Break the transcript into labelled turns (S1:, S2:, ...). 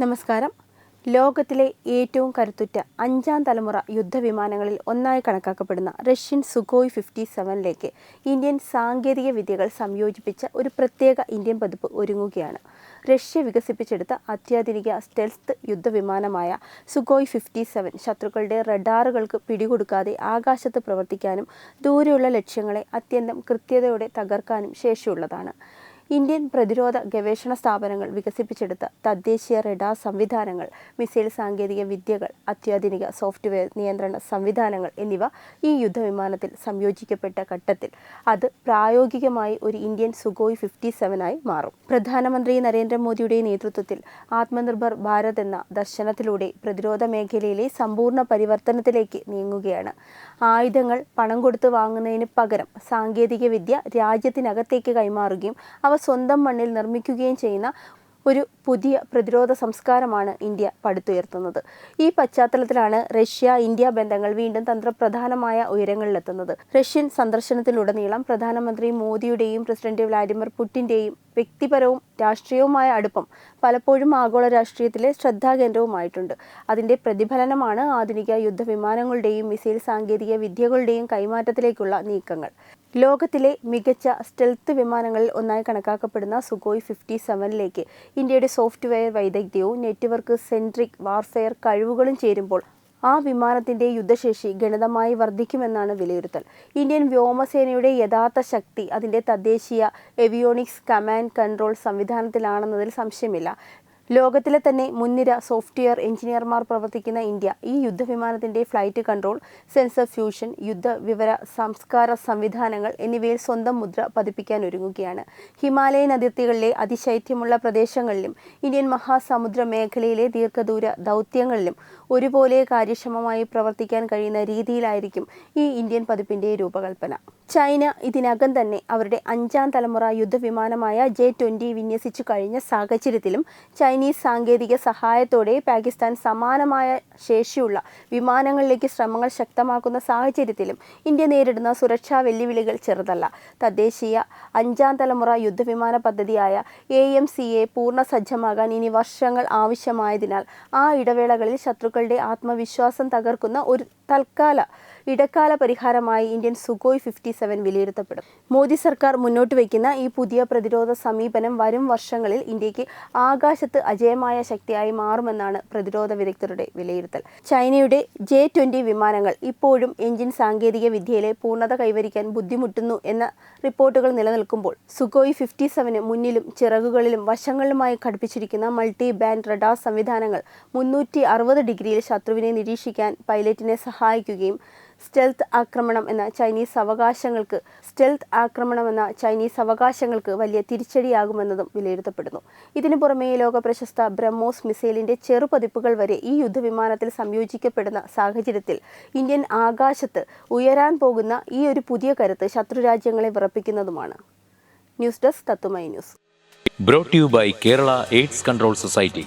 S1: നമസ്കാരം. ലോകത്തിലെ ഏറ്റവും കരുത്തുറ്റ അഞ്ചാം തലമുറ യുദ്ധവിമാനങ്ങളിൽ ഒന്നായി കണക്കാക്കപ്പെടുന്ന റഷ്യൻ സുഖോയ് ഫിഫ്റ്റി സെവനിലേക്ക് ഇന്ത്യൻ സാങ്കേതിക വിദ്യകൾ സംയോജിപ്പിച്ച ഒരു പ്രത്യേക ഇന്ത്യൻ പതിപ്പ് ഒരുങ്ങുകയാണ്. റഷ്യ വികസിപ്പിച്ചെടുത്ത അത്യാധുനിക സ്റ്റെൽത്ത് യുദ്ധവിമാനമായ സുഖോയ് ഫിഫ്റ്റി സെവൻ ശത്രുക്കളുടെ റഡാറുകൾക്ക് പിടികൊടുക്കാതെ ആകാശത്ത് പ്രവർത്തിക്കാനും ദൂരെയുള്ള ലക്ഷ്യങ്ങളെ അത്യന്തം കൃത്യതയോടെ തകർക്കാനും ശേഷിയുള്ളതാണ്. ഇന്ത്യൻ പ്രതിരോധ ഗവേഷണ സ്ഥാപനങ്ങൾ വികസിപ്പിച്ചെടുത്ത തദ്ദേശീയ റഡാർ സംവിധാനങ്ങൾ മിസൈൽ സാങ്കേതിക വിദ്യകൾ അത്യാധുനിക സോഫ്റ്റ്വെയർ നിയന്ത്രണ സംവിധാനങ്ങൾ എന്നിവ ഈ യുദ്ധവിമാനത്തിൽ സംയോജിക്കപ്പെട്ട ഘട്ടത്തിൽ. അത് പ്രായോഗികമായി ഒരു ഇന്ത്യൻ സുഗോയ് ഫിഫ്റ്റി സെവനായി മാറും. പ്രധാനമന്ത്രി നരേന്ദ്രമോദിയുടെ നേതൃത്വത്തിൽ ആത്മനിർഭർ ഭാരത് എന്ന ദർശനത്തിലൂടെ പ്രതിരോധ മേഖലയിലെ സമ്പൂർണ പരിവർത്തനത്തിലേക്ക് നീങ്ങുകയാണ്. ആയുധങ്ങൾ പണം കൊടുത്ത് വാങ്ങുന്നതിന് പകരം സാങ്കേതിക വിദ്യ രാജ്യത്തിനകത്തേക്ക് കൈമാറുകയും അവ സ്വന്തം മണ്ണിൽ നിർമ്മിക്കുകയും ചെയ്യുന്ന ഒരു പുതിയ പ്രതിരോധ സംസ്കാരമാണ് ഇന്ത്യ പടുത്തുയർത്തുന്നത്. ഈ പശ്ചാത്തലത്തിലാണ് റഷ്യ ഇന്ത്യ ബന്ധങ്ങൾ വീണ്ടും തന്ത്രപ്രധാനമായ ഉയരങ്ങളിലെത്തുന്നത്. റഷ്യൻ സന്ദർശനത്തിലുടനീളം പ്രധാനമന്ത്രി മോദിയുടെയും പ്രസിഡന്റ് വ്ലാഡിമിർ പുടിന്റെയും വ്യക്തിപരവും രാഷ്ട്രീയവുമായ അടുപ്പം പലപ്പോഴും ആഗോള രാഷ്ട്രീയത്തിലെ ശ്രദ്ധാകേന്ദ്രവുമായിട്ടുണ്ട്. അതിന്റെ പ്രതിഫലനമാണ് ആധുനിക യുദ്ധവിമാനങ്ങളുടെയും മിസൈൽ സാങ്കേതിക വിദ്യകളുടെയും കൈമാറ്റത്തിലേക്കുള്ള നീക്കങ്ങൾ. ലോകത്തിലെ മികച്ച സ്റ്റെൽത്ത് വിമാനങ്ങളിൽ ഒന്നായി കണക്കാക്കപ്പെടുന്ന സുഖോയ് ഫിഫ്റ്റി സെവനിലേക്ക് ഇന്ത്യയുടെ സോഫ്റ്റ്വെയർ വൈദഗ്ധ്യവും നെറ്റ്വർക്ക് സെൻട്രിക് വാർഫെയർ കഴിവുകളും ചേരുമ്പോൾ ആ വിമാനത്തിന്റെ യുദ്ധശേഷി ഗണിതമായി വർദ്ധിക്കുമെന്നാണ് വിലയിരുത്തൽ. ഇന്ത്യൻ വ്യോമസേനയുടെ യഥാർത്ഥ ശക്തി അതിന്റെ തദ്ദേശീയ എവിയോണിക്സ് കമാൻഡ് കൺട്രോൾ സംവിധാനത്തിലാണെന്നതിൽ സംശയമില്ല. ലോകത്തിലെ തന്നെ മുൻനിര സോഫ്റ്റ്വെയർ എഞ്ചിനീയർമാർ പ്രവർത്തിക്കുന്ന ഇന്ത്യ ഈ യുദ്ധവിമാനത്തിന്റെ ഫ്ലൈറ്റ് കൺട്രോൾ സെൻസർ ഫ്യൂഷൻ യുദ്ധ വിവര സംസ്കാര സംവിധാനങ്ങൾ എന്നിവയിൽ സ്വന്തം മുദ്ര പതിപ്പിക്കാൻ ഒരുങ്ങുകയാണ്. ഹിമാലയൻ അതിർത്തികളിലെ അതിശൈത്യമുള്ള പ്രദേശങ്ങളിലും ഇന്ത്യൻ മഹാസമുദ്ര മേഖലയിലെ ദീർഘദൂര ദൗത്യങ്ങളിലും ഒരുപോലെ കാര്യക്ഷമമായി പ്രവർത്തിക്കാൻ കഴിയുന്ന രീതിയിലായിരിക്കും ഈ ഇന്ത്യൻ പതിപ്പിന്റെ രൂപകൽപ്പന. ചൈന ഇതിനകം തന്നെ അവരുടെ അഞ്ചാം തലമുറ യുദ്ധവിമാനമായ ജെ ട്വന്റി വിന്യസിച്ചു കഴിഞ്ഞ സാഹചര്യത്തിലും ചൈനീസ് സാങ്കേതിക സഹായത്തോടെ പാകിസ്ഥാൻ സമാനമായ ശേഷിയുള്ള വിമാനങ്ങളിലേക്ക് ശ്രമങ്ങൾ ശക്തമാക്കുന്ന സാഹചര്യത്തിലും ഇന്ത്യ നേരിടുന്ന സുരക്ഷാ വെല്ലുവിളികൾ ചെറുതല്ല. തദ്ദേശീയ അഞ്ചാം തലമുറ യുദ്ധവിമാന പദ്ധതിയായ എ എം സി എ പൂർണ സജ്ജമാകാൻ ഇനി വർഷങ്ങൾ ആവശ്യമായതിനാൽ ആ ഇടവേളകളിൽ ശത്രുക്കളുടെ ആത്മവിശ്വാസം തകർക്കുന്ന ഒരു തൽക്കാല ഇടക്കാല പരിഹാരമായി ഇന്ത്യൻ സുഗോയ് ഫിഫ്റ്റി സെവൻ വിലയിരുത്തപ്പെടും. മോദി സർക്കാർ മുന്നോട്ട് വയ്ക്കുന്ന ഈ പുതിയ പ്രതിരോധ സമീപനം വരും വർഷങ്ങളിൽ ഇന്ത്യയ്ക്ക് ആകാശത്ത് അജയമായ ശക്തിയായി മാറുമെന്നാണ് പ്രതിരോധ വിദഗ്ധരുടെ വിലയിരുത്തൽ. ചൈനയുടെ ജെ ട്വന്റി വിമാനങ്ങൾ ഇപ്പോഴും എഞ്ചിൻ സാങ്കേതിക വിദ്യയിലെ പൂർണത കൈവരിക്കാൻ ബുദ്ധിമുട്ടുന്നു എന്ന റിപ്പോർട്ടുകൾ നിലനിൽക്കുമ്പോൾ സുഗോയ് ഫിഫ്റ്റി സെവന് മുന്നിലും ചിറകുകളിലും വശങ്ങളിലുമായി ഘടിപ്പിച്ചിരിക്കുന്ന മൾട്ടി ബാൻഡ് റഡാർ സംവിധാനങ്ങൾ മുന്നൂറ്റി അറുപത് ഡിഗ്രിയിൽ ശത്രുവിനെ നിരീക്ഷിക്കാൻ പൈലറ്റിനെ സഹായിക്കുകയും സ്റ്റെൽത്ത് ആക്രമണം എന്ന ചൈനീസ് അവകാശങ്ങൾക്ക് സ്റ്റെൽത്ത് ആക്രമണം എന്ന ചൈനീസ് അവകാശങ്ങൾക്ക് വലിയ തിരിച്ചടിയാകുമെന്നതും വിലയിരുത്തപ്പെടുന്നു. ഇതിനു പുറമെ ലോക പ്രശസ്ത ബ്രഹ്മോസ് മിസൈലിന്റെ ചെറുപതിപ്പുകൾ വരെ ഈ യുദ്ധവിമാനത്തിൽ സംയോജിക്കപ്പെടുന്ന സാഹചര്യത്തിൽ ഇന്ത്യൻ ആകാശത്ത് ഉയരാൻ പോകുന്ന ഈ ഒരു പുതിയ കരുത്ത് ശത്രുരാജ്യങ്ങളെ വിറപ്പിക്കുന്നതുമാണ്. ന്യൂസ് ഡെസ്ക് തത്തുമൈ news.
S2: Brought you by Kerala AIDS control society